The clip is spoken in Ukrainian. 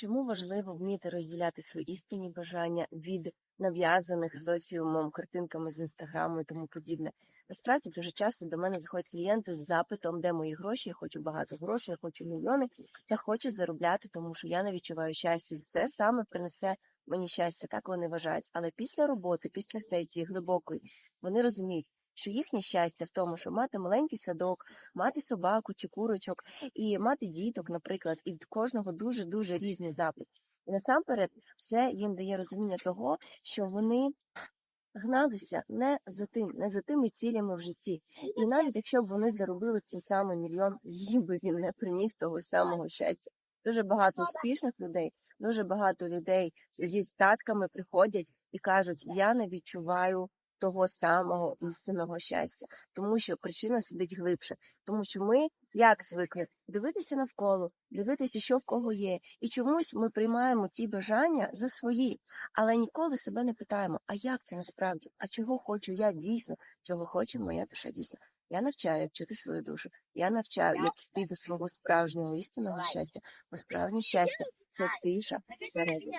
Чому важливо вміти розділяти свої істинні бажання від нав'язаних соціумом, картинками з інстаграму і тому подібне? Насправді дуже часто до мене заходять клієнти з запитом, де мої гроші, я хочу багато грошей, я хочу мільйони, я хочу заробляти, тому що я не відчуваю щастя. Це саме принесе мені щастя, так вони вважають. Але після роботи, після сесії глибокої, вони розуміють. Що їхнє щастя в тому, що мати маленький садок, мати собаку чи курочок, і мати діток, наприклад, і від кожного дуже дуже різний запит. І насамперед це їм дає розуміння того, що вони гналися не за тим, не за тими цілями в житті. І навіть якщо б вони заробили цей самий мільйон, їм би він не приніс того самого щастя. Дуже багато успішних людей, дуже багато людей зі статками приходять і кажуть: я не відчуваю того самого істинного щастя, тому що причина сидить глибше, тому що ми як звикли дивитися навколо, дивитися, що в кого є, і чомусь ми приймаємо ці бажання за свої, але ніколи себе не питаємо, а як це насправді? А чого хочу я дійсно, чого хоче моя душа дійсно? Я навчаю, як чути свою душу. Я навчаю, як йти до свого справжнього істинного щастя, бо справжнє щастя це тиша всередині.